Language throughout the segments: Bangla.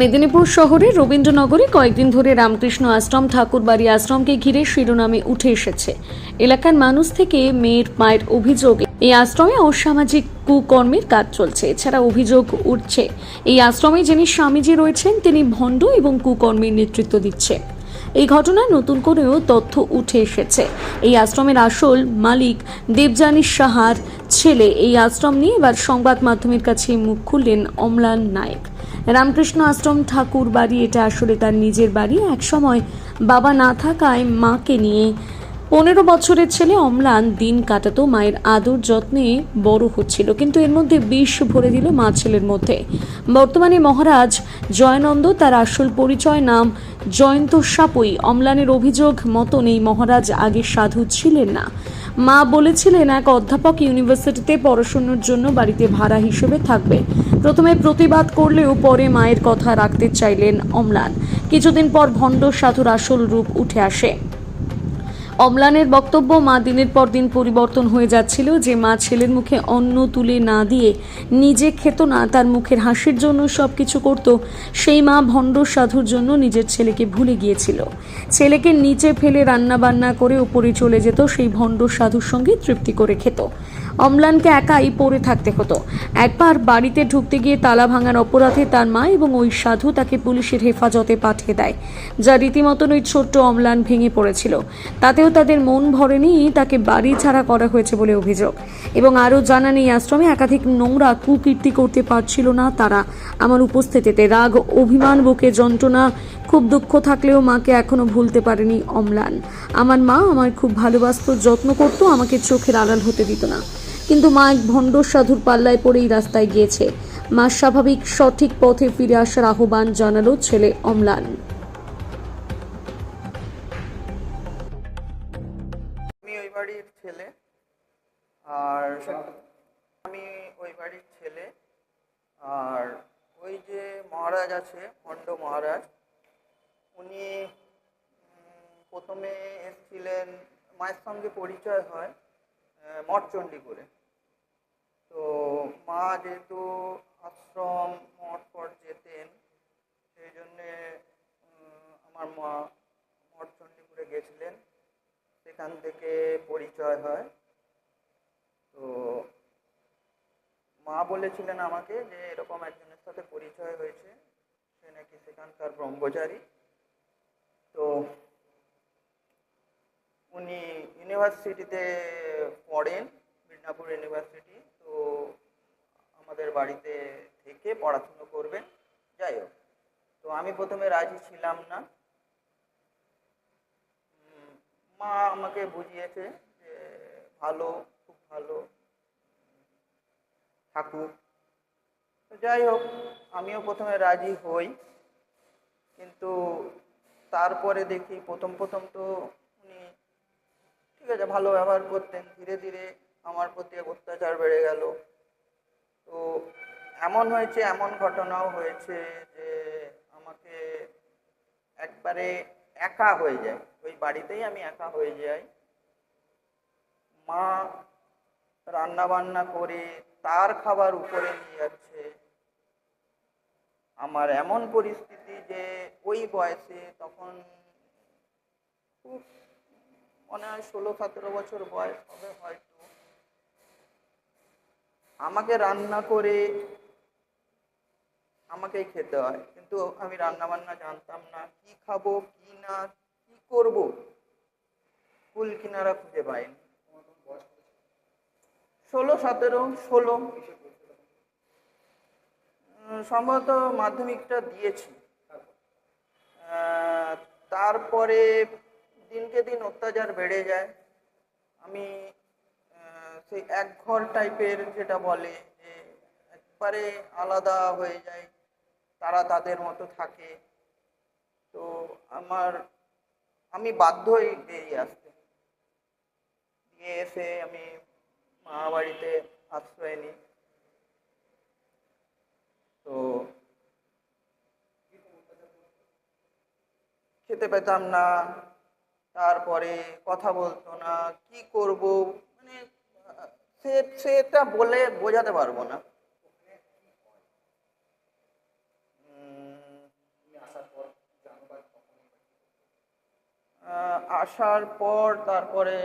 মেদিনীপুর শহরে রবীন্দ্রনগরে কয়েকদিন ধরে রামকৃষ্ণ আশ্রম, ঠাকুরবাড়ি আশ্রমকে ঘিরে শিরোনামে উঠে এসেছে। এলাকার মানুষ থেকে মেয়ের মায়ের অভিযোগ, এই আশ্রমে অসামাজিক কুকর্মের কাজ চলছে। এছাড়া অভিযোগ উঠছে, এই আশ্রমে যিনি স্বামীজি রয়েছেন, তিনি ভণ্ড এবং কুকর্মের নেতৃত্ব দিচ্ছে। এই ঘটনায় নতুন করেও তথ্য উঠে এসেছে। এই আশ্রমের আসল মালিক দেবযানী সাহার ছেলে। এই আশ্রম নিয়ে এবার সংবাদ মাধ্যমের কাছে মুখ খুললেন অমলান নায়েক। রামকৃষ্ণ আশ্রম ঠাকুর বাড়ি, এটা আসলে তার নিজের বাড়ি। একসময় বাবা না থাকায় মাকে নিয়ে পনেরো বছরের ছেলে অম্লান দিন কাটাতো মায়ের আদর যত্নে বড় হচ্ছিল। কিন্তু এর মধ্যে বিষ ভরে দিল মা ছেলের মধ্যে। বর্তমানে মহারাজ জয়নন্দ, তার আসল পরিচয় নাম জয়ন্ত সাপই। অম্লানের অভিযোগ মতন এই মহারাজ আগে সাধু ছিলেন না। মা বলেছিলেন, এক অধ্যাপক ইউনিভার্সিটিতে পড়াশুনোর জন্য বাড়িতে ভাড়া হিসেবে থাকবে। প্রথমে প্রতিবাদ করলেও পরে মায়ের কথা রাখতে চাইলেন অম্লান। কিছুদিন পর ভণ্ড সাধুর আসল রূপ উঠে আসে। অম্লানের বক্তব্য মা দিনের পর দিন পরিবর্তন হয়ে যাচ্ছিল। যে মা ছেলের মুখে অন্ন তুলে না দিয়ে নিজে খেত না, তার মুখের হাসির জন্য সব কিছু করত, সেই মা ভণ্ড সাধুর জন্য নিজের ছেলেকে ভুলে গিয়েছিল। ছেলেকে নিচে ফেলে রান্না বান্না করে উপরে চলে যেত, সেই ভণ্ড সাধুর সঙ্গে তৃপ্তি করে খেত। অম্লানকে একাই পড়ে থাকতে হতো। একবার বাড়িতে ঢুকতে গিয়ে তালা ভাঙার অপরাধে তার মা এবং ওই সাধু তাকে পুলিশের হেফাজতে পাঠিয়ে দেয়, যা রীতিমতন ওই ছোট্ট অম্লান ভেঙে পড়েছিল। তাতেও তাদের মন ভরেনি, তাকে বাড়ি ছাড়া করা হয়েছে বলে অভিযোগ। এবং আরও জানান, এই আশ্রমে একাধিক নোংরা কুকীর্তি করতে পারছিল না তারা। আমার উপস্থিতিতে রাগ, অভিমান, বুকে যন্ত্রণা, খুব দুঃখ থাকলেও মাকে এখনও ভুলতে পারেনি অম্লান। আমার মা আমার খুব ভালোবাসতো, যত্ন করতো, আমাকে চোখের আড়াল হতে দিত না। কিন্তু মা এক ভণ্ড সাধুর পাল্লায় পড়েই রাস্তায় গিয়েছে। মা স্বাভাবিক সঠিক পথে ফিরে আসার আহ্বান জানালো ছেলে অম্লান। আমি ওই বাড়ির ছেলে। আর আমি ওই বাড়ির ছেলে। আর ওই যে মহারাজ আছে, ভণ্ড মহারাজ, উনি প্রথমে এসেছিলেন, মায়ের সঙ্গে পরিচয় হয়। আহ, মঠচণ্ডীপুরে। তো মা যেহেতু আশ্রম মঠ ফট যেতেন সেই জন্যে আমার মা মঠচণ্ডীপুরে গেছিলেন। সেখান থেকে পরিচয় হয়। তো মা বলেছিলেন আমাকে যে এরকম একজনের সাথে পরিচয় হয়েছে। সে নাকি সেখানকার ব্রহ্মচারী। তো উনি ইউনিভার্সিটিতে পড়েন মিদনাপুর ইউনিভার্সিটি। তো আমাদের বাড়িতে থেকে পড়াশুনো করবেন। যাই হোক, তো আমি প্রথমে রাজি ছিলাম না। মা আমাকে বুঝিয়েছে যে ভালো, খুব ভালো থাকুক যাই হোক, আমিও প্রথমে রাজি হই। কিন্তু তারপরে দেখি প্রথম প্রথম তো ঠিক আছে, ভালো ব্যবহার করতেন ধীরে ধীরে আমার প্রতি অত্যাচার বেড়ে গেল। তো এমন হয়েছে, এমন ঘটনাও হয়েছে যে আমাকে একবারে একা হয়ে যায়। ওই বাড়িতেই আমি একা হয়ে যাই। মা রান্না বান্না করে তার খাবার উপরে নিয়ে যাচ্ছে। আমার এমন পরিস্থিতি যে ওই বয়সে তখন খুব মনে হয় ষোলো, সতেরো বছর বয়স হবে হয়তো। আমাকে রান্না করে আমাকেই খেতে হয়, কিন্তু আমি রান্না বান্না জানতাম না কি খাব, কি না, কি করব? কুল কিনারা খুঁজে পাইনি। ষোলো, সতেরো, ষোলো। সম্ভবত মাধ্যমিকটা দিয়েছি। তারপরে দিনকে দিন অত্যাচার বেড়ে যায়। আমি সেই এক ঘর টাইপের যেটা বলে যে একবারে আলাদা হয়ে যায়, তারা তাদের মতো থাকে। তো আমার, আমি বাধ্য হই বেরিয়ে আসতে। দিয়ে এসে আমি মা বাড়িতে আশ্রয় নিই। তো খেতে পেতাম না তারপরে কথা বলতো না, কি করব? মানে সে, সেটা বলে বোঝাতে পারব না। আসার পর তারপরে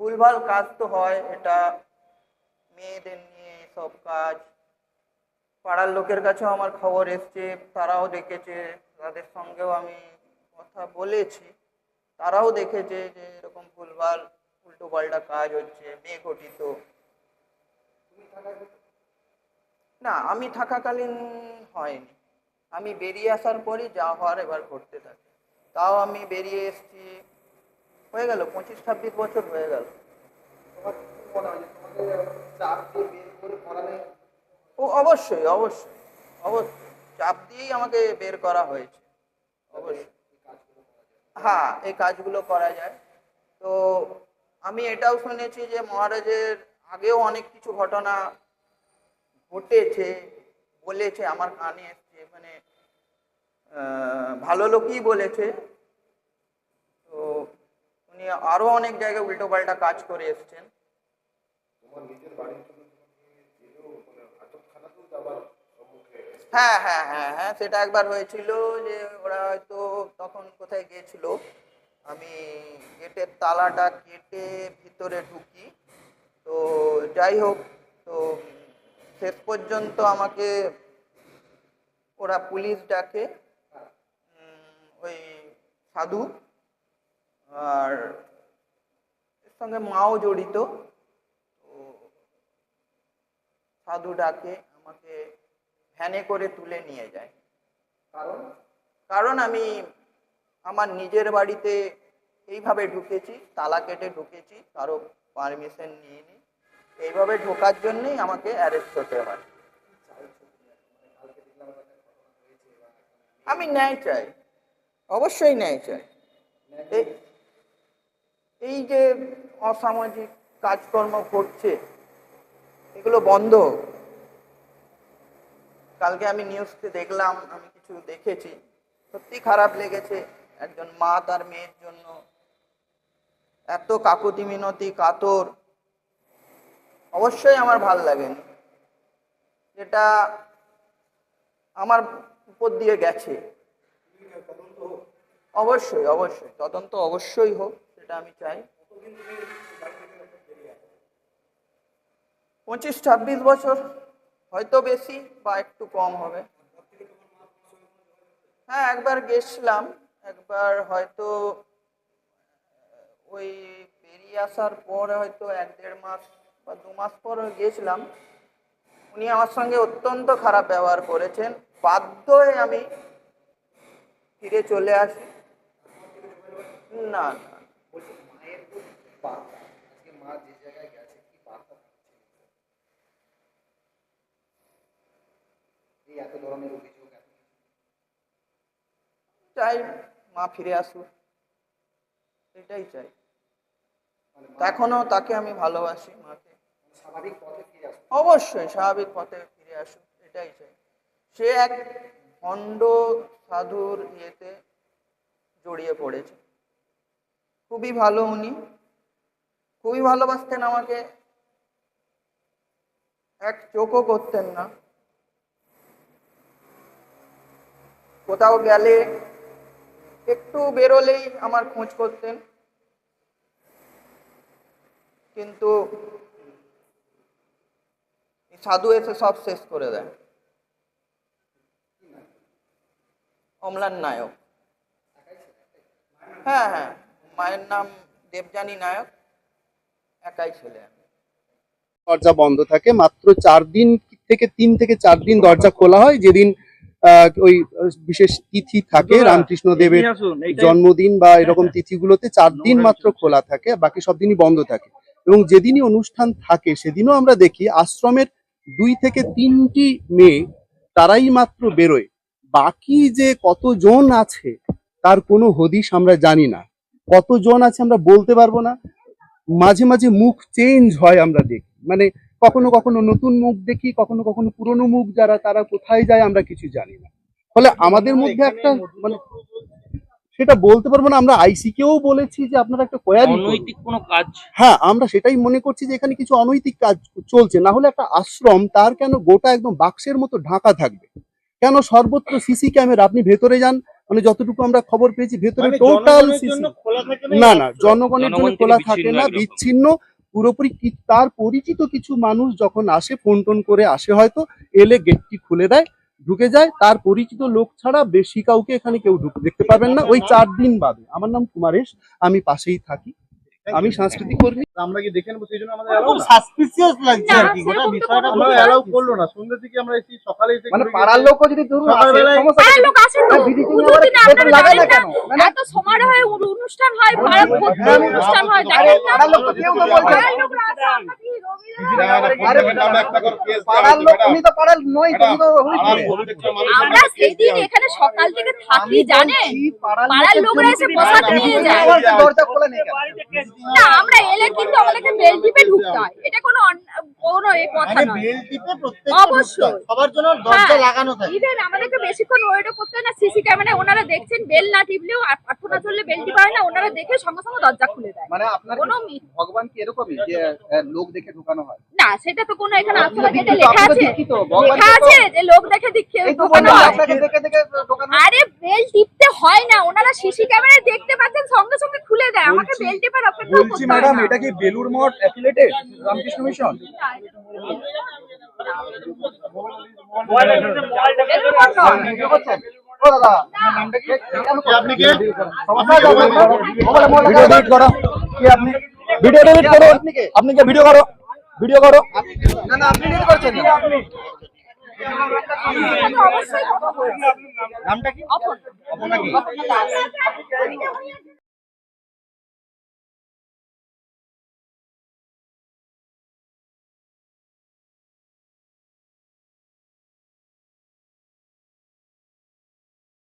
ভুলভাল কাজ তো হয়, এটা মেয়েদের নিয়ে সব কাজ। পাড়ার লোকের কাছেও আমার খবর এসছে, তারাও দেখেছে, তাদের সঙ্গেও আমি কথা বলেছি। তারাও দেখেছে যে এরকম ভুলভাল উল্টো পাল্টা কাজ হচ্ছে মেয়ে ঘটিত না, আমি থাকাকালীন হয়নি। আমি বেরিয়ে আসার পরই যা হওয়ার এবার ঘটতে থাকে। তাও আমি বেরিয়ে এসেছি, হয়ে গেল, পঁচিশ, ছাব্বিশ বছর হয়ে গেল। ও, অবশ্যই অবশ্যই অবশ্যই। চাপ দিয়েই আমাকে বের করা হয়েছে। অবশ্যই। হ্যাঁ এই কাজগুলো করা যায়। তো আমি এটাও শুনেছি যে মহারাজের আগেও অনেক কিছু ঘটনা ঘটেছে, বলেছে, আমার কানে এসছে মানে ভালো লোকই বলেছে। তো উনি আরও অনেক জায়গায় উল্টো পাল্টা কাজ করে এসছেন। হ্যাঁ হ্যাঁ হ্যাঁ হ্যাঁ সেটা একবার হয়েছিল যে ওরা হয়তো তখন কোথায় গিয়েছিল। আমি গেটের তালাটা কেটে ভিতরে ঢুকি। তো যাই হোক, তো শেষ পর্যন্ত আমাকে ওরা পুলিশ ডাকে ওই সাধু। আর এর সঙ্গে মাও জড়িত। সাধু ডাকে, আমাকে ভ্যানে করে তুলে নিয়ে যায়। কারণ? কারণ আমি আমার নিজের বাড়িতে এইভাবে ঢুকেছি তালা কেটে ঢুকেছি কারও পারমিশন নিইনি এইভাবে ঢোকার জন্যই আমাকে অ্যারেস্ট হতে হয়। আমি ন্যায় চাই। অবশ্যই ন্যায় চাই। এই- এই যে অসামাজিক কাজকর্ম করছে এগুলো বন্ধ হোক। কালকে আমি নিউজতে দেখলাম, আমি কিছু দেখেছি। সত্যি খারাপ লেগেছে। একজন মা তার মেয়ের জন্য এত কাকুতি মিনতি, কাতর। অবশ্যই আমার ভালো লাগেনি। যেটা আমার উপর দিয়ে গেছে। অবশ্যই অবশ্যই। তদন্ত অবশ্যই হোক, সেটা আমি চাই। পঁচিশ, ছাব্বিশ বছর হয়তো বেশি বা একটু কম হবে। হ্যাঁ একবার গেছিলাম। একবার হয়তো ওই বেরিয়ে আসার পর হয়তো এক দেড় মাস বা দু মাস পর গিয়েছিলাম উনি আমার সঙ্গে অত্যন্ত খারাপ ব্যবহার করেছেন। বাধ্য হয়ে আমি ফিরে চলে আসি। না না। চাই মা ফিরে আসুক। এটাই চাই। এখনও তাকে আমি ভালোবাসি মাকে। অবশ্যই স্বাভাবিক পথে ফিরে আসুক এটাই চাই। সে এক ভণ্ড সাধুর ইয়েতে জড়িয়ে পড়েছে। খুবই ভালো উনি। খুবই ভালোবাসতেন আমাকে। এক চোখও করতেন না। কোথাও গেলে একটু বেরোলেই আমার খোঁজ করতেন। কিন্তু সাধু এসে সব শেষ করে দেয় অমলান নায়ক। হ্যাঁ হ্যাঁ মায়ের নাম দেবযানী নায়ক। একাই ছেলে দরজা বন্ধ থাকে। মাত্র চার দিন থেকে তিন থেকে চার দিন দরজা খোলা হয়। যেদিন ওই বিশেষ তিথি থাকে রামকৃষ্ণ দেবের জন্মদিন বা এরকম তিথিগুলোতে চার দিন মাত্র খোলা থাকে বাকি সব দিনই বন্ধ থাকে। এবং যেদিনই অনুষ্ঠান থাকে সেদিনও আমরা দেখি আশ্রমের দুই থেকে তিনটি মেয়ে তারাই মাত্র বেরোয়। বাকি যে কতজন আছে তার কোনো হদিশ আমরা জানি না। কতজন আছে আমরা বলতে পারব না। মাঝে মাঝে মুখ চেঞ্জ হয় আমরা দেখি। মানে কখনো কখনো নতুন মুখ দেখি কখনো কখনো পুরনো মুখ যারা তারা কোথায় যায় আমরা কিছু জানি না। ফলে আমাদের মধ্যে একটা মানে সেটা বলতে পারব না আমরা আইসি কেও বলেছি যে আপনারা একটা কোয়ারি অনৈতিক কোনো কাজ। হ্যাঁ আমরা সেটাই মনে করছি যে এখানে কিছু অনৈতিক কাজ চলছে না হলে একটা আশ্রম তার কেন গোটা একদম বাক্সের মতো ঢাকা থাকবে? কেন সর্বত্র সিসি ক্যামেরা? আপনি ভেতরে যান মানে যতটুকু আমরা খবর পেয়েছি ভেতরে মানে টোটাল খোলা থাকে না না জনগণের জন্য খোলা থাকে না বিচ্ছিন্ন পুরোপুরি তার পরিচিত কিছু মানুষ যখন আসে ফোন টোন করে আসে হয়তো, এলে গেটটি খুলে দেয়, ঢুকে যায়, তার পরিচিত লোক ছাড়া বেশি কাউকে এখানে কেউ ঢুকে, দেখতে পাবেন না। ওই চার দিন বাদে। আমার নাম কুমারেশ, আমি পাশেই থাকি। আমি সাংস্কৃতিক কর্মী। আমরা কি দেখে নেব? সেই জন্য আমাদের খুব সাসপিসিয়াস লাগছে আর কি গোটা বিষয়টা আমরা অ্যালাউ করল না। সন্ধ্যে থেকে আমরা এসে সকালে এসে মানে পাড়ার। লোকও যদি ধরুন আসে, পাড়ার লোক আসে তো। হ্যাঁ, আপনারা লাগে না কেন? না এত সমারোহে অনু- অনুষ্ঠান হয় পাড়ার ভর্তি হ্যাঁ, অনুষ্ঠান হয় আরে দেখেন না? পাড়ার লোক তো কেউ তো বলছে পাড়ার আমরা কি রবিবার আরে পাড়ার লোক উনি তো পাড়ার নয় তো, উনি তো হইছে। আমরা সেদিন এখানে সকাল থেকে থাকি জানেন? পাড়ার পাড়ার লোকরা এসে প্রসাদ নিয়ে যায়। দরজা খোলা নেই কেন? না আমরা এলে কিন্তু আমাদেরকে বেল টিপে ঢুকতে হয় এটা কোনো কোনো এ কথা নয় বেল টিপে প্রত্যেকটা অবশ্যই। সবার জন্য দরজা। লাগানো থাকে ইভেন আমাদেরকে বেশিক্ষণ ওয়েটও করতে না সিসি ওনারা দেখছেন বেল না টিপলেও প্রার্থনা চললে বেল টিপা হয় না ওনারা দেখে সঙ্গে সঙ্গে দরজা খুলে দেয় মানে আপনার কোনো ভগবান কি এরকমই যে লোক দেখে ঢুকানো হয় না সেটা তো কোনো এখানে গেটে লেখা আপনি আছে লেখা আছে যে লোক দেখে ঢোকানো হয়। আরে বেল টিপতে হয় না ওনারা সিসি ক্যামেরায় দেখতে পাচ্ছেন সঙ্গে সঙ্গে খুলে দেয় আমাকে বেল টিপার অপেক্ষা বলছি ম্যাডাম এটা কি Belur Math affiliated Ramakrishna mission video করছেন? ও দাদা, আপনার নামটা কি? কেন করছেন? আপনি কে? ভিডিও করো কি ভিডিও ডিলিট করো আপনি কে? কি ভিডিও করো ভিডিও করো না না আপনি করছেন। নামটা কি অপর্ণা কি।